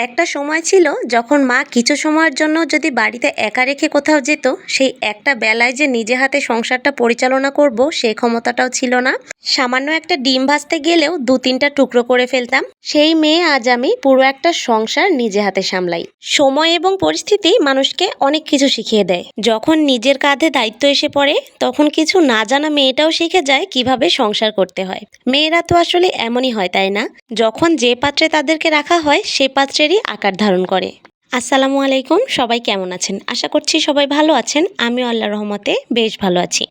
একটা সময় ছিল যখন মা কিছু সময়ের জন্য যদি বাড়িতে একা রেখে কোথাও যেত, সেই একটা বেলায় যে নিজে হাতে সংসারটা পরিচালনা করব সেই ক্ষমতাটাও ছিল না। সামান্য একটা ডিম ভাজতে গেলেও দু তিনটা টুকরো করে ফেলতাম। সেই মেয়ে আজ আমি পুরো একটা সংসার নিজে হাতে সামলাই। সময় এবং পরিস্থিতি মানুষকে অনেক কিছু শিখিয়ে দেয়। যখন নিজের কাঁধে দায়িত্ব এসে পড়ে, তখন কিছু না জানা মেয়েটাও শিখে যায় কীভাবে সংসার করতে হয়। মেয়েরা তো আসলে এমনই হয়, তাই না? যখন যে পাত্রে তাদেরকে রাখা হয়, সে পাত্রেরই আকার ধারণ করে। আসসালামু আলাইকুম, সবাই কেমন আছেন? আশা করছি সবাই ভালো আছেন। আমি আল্লাহ রহমতে বেশ ভালো আছি।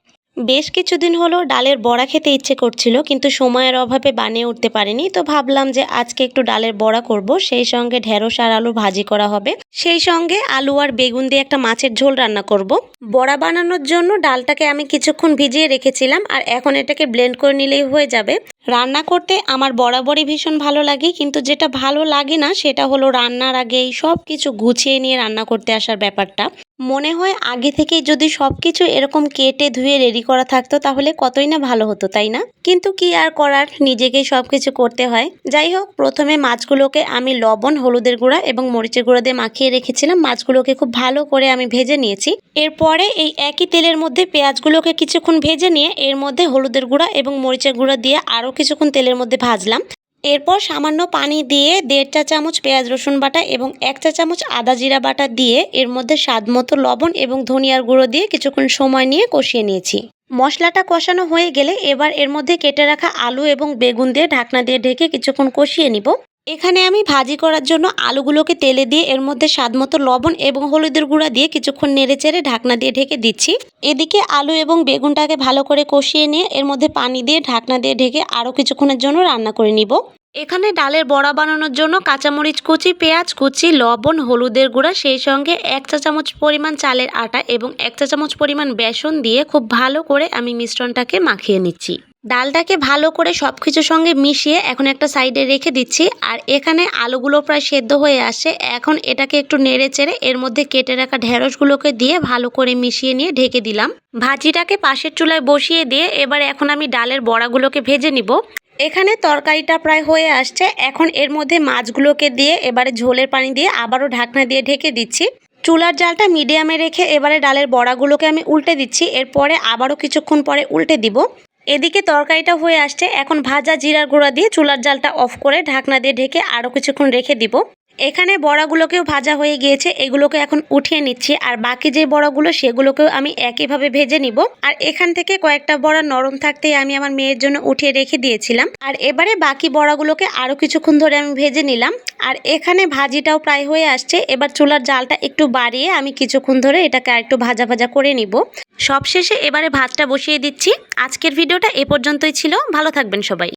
বেশ কিছুদিন হলো ডালের বড়া খেতে ইচ্ছে করছিল, কিন্তু সময়ের অভাবে বানিয়ে উঠতে পারিনি। তো ভাবলাম যে আজকে একটু ডালের বড়া করব, সেই সঙ্গে ঢেঁড়স আর আলু ভাজি করা হবে। সেই সঙ্গে আলু আর বেগুন দিয়ে একটা মাছের ঝোল রান্না করব। বড়া বানানোর জন্য ডালটাকে আমি কিছুক্ষণ ভিজিয়ে রেখেছিলাম, আর এখন এটাকে ব্লেন্ড করে নিলেই হয়ে যাবে। রান্না করতে আমার বরাবরই ভীষণ ভালো লাগে, কিন্তু যেটা ভালো লাগে না, সেটা হলো রান্নার আগেই সব কিছু গুছিয়ে নিয়ে রান্না করতে আসার ব্যাপারটা। মনে হয় আগে থেকেই যদি সব কিছু এরকম কেটে ধুয়ে রেডি করা থাকতো, তাহলে কতই না ভালো হতো, তাই না? কিন্তু কি আর করার? নিজেকেই সব কিছু করতে হয়। যাই হোক, প্রথমে মাছগুলোকে আমি লবণ, হলুদের গুঁড়া এবং মরিচের গুঁড়া দিয়ে মাখিয়ে রেখেছিলাম। মাছগুলোকে খুব ভালো করে আমি ভেজে নিয়েছি। এরপরে এই একই তেলের মধ্যে পেঁয়াজগুলোকে কিছুক্ষণ ভেজে নিয়ে এর মধ্যে হলুদের গুঁড়া এবং মরিচের গুঁড়া দিয়ে আরও কিছুক্ষণ তেলের মধ্যে ভাজলাম। এরপর সামান্য পানি দিয়ে দেড় চা চামচ পেঁয়াজ, রসুন বাটা এবং এক চা চামচ আদা জিরা বাটা দিয়ে এর মধ্যে স্বাদ মতো লবণ এবং ধনিয়ার গুঁড়ো দিয়ে কিছুক্ষণ সময় নিয়ে কষিয়ে নিয়েছি। মশলাটা কষানো হয়ে গেলে এবার এর মধ্যে কেটে রাখা আলু এবং বেগুন দিয়ে ঢাকনা দিয়ে ঢেকে কিছুক্ষণ কষিয়ে নিব। এখানে আমি ভাজি করার জন্য আলুগুলোকে তেলে দিয়ে এর মধ্যে স্বাদ মতো লবণ এবং হলুদের গুঁড়া দিয়ে কিছুক্ষণ নেড়ে চেড়ে ঢাকনা দিয়ে ঢেকে দিচ্ছি। এদিকে আলু এবং বেগুনটাকে ভালো করে কষিয়ে নিয়ে এর মধ্যে পানি দিয়ে ঢাকনা দিয়ে ঢেকে আরও কিছুক্ষণের জন্য রান্না করে নিব। এখানে ডালের বড়া বানানোর জন্য কাঁচামরিচ কুচি, পেঁয়াজ কুচি, লবণ, হলুদের গুঁড়া, সেই সঙ্গে এক চা চামচ পরিমাণ চালের আটা এবং এক চা চামচ পরিমাণ বেসন দিয়ে খুব ভালো করে আমি মিশ্রণটাকে মাখিয়ে নিচ্ছি। ডালটাকে ভালো করে সব কিছুর সঙ্গে মিশিয়ে এখন একটা সাইডে রেখে দিচ্ছি। আর এখানে আলুগুলো প্রায় সেদ্ধ হয়ে আসে। এখন এটাকে একটু নেড়ে চেড়ে এর মধ্যে কেটে রাখা ঢেঁড়সগুলোকে দিয়ে ভালো করে মিশিয়ে নিয়ে ঢেকে দিলাম। ভাজিটাকে পাশের চুলায় বসিয়ে দিয়ে এবার এখন আমি ডালের বড়াগুলোকে ভেজে নিব। এখানে তরকারিটা প্রায় হয়ে আসছে। এখন এর মধ্যে মাছগুলোকে দিয়ে এবারে ঝোলের পানি দিয়ে আবারও ঢাকনা দিয়ে ঢেকে দিচ্ছি। চুলার জালটা মিডিয়ামে রেখে এবারে ডালের বড়াগুলোকে আমি উল্টে দিচ্ছি। এরপরে আবারও কিছুক্ষণ পরে উল্টে দিব। এদিকে তরকারিটা হয়ে আসছে। এখন ভাজা জিরার গুঁড়া দিয়ে চুলার জালটা অফ করে ঢাকনা দিয়ে ঢেকে আরও কিছুক্ষণ রেখে দিব। এখানে বড়াগুলোকেও ভাজা হয়ে গিয়েছে, এগুলোকে এখন উঠিয়ে নিচ্ছি, আর বাকি যে বড়াগুলো সেগুলোকেও আমি একইভাবে ভেজে নিব। আর এখান থেকে কয়েকটা বড়া নরম থাকতেই আমি আমার মেয়ের জন্য উঠিয়ে রেখে দিয়েছিলাম। আর এবারে বাকি বড়াগুলোকে আরও কিছুক্ষণ ধরে আমি ভেজে নিলাম। আর এখানে ভাজিটাও প্রায় হয়ে আসছে, এবার চুলার জালটা একটু বাড়িয়ে আমি কিছুক্ষণ ধরে এটাকে আর একটু ভাজা ভাজা করে নিব। সবশেষে এবারে ভাতটা বসিয়ে দিচ্ছি। আজকের ভিডিওটা এ পর্যন্তই ছিল। ভালো থাকবেন সবাই।